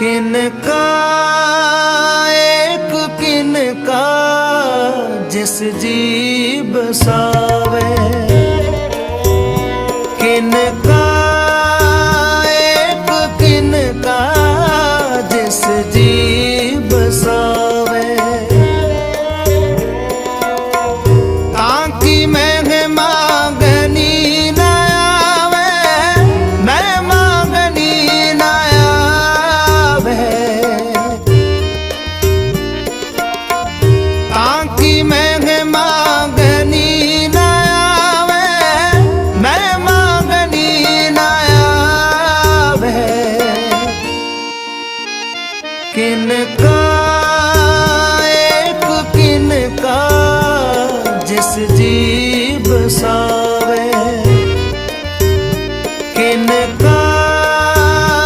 किन का एक किन का जिस जी बसावे किन का एक किन का जिस जी किन का एक किन का जिस जी बसा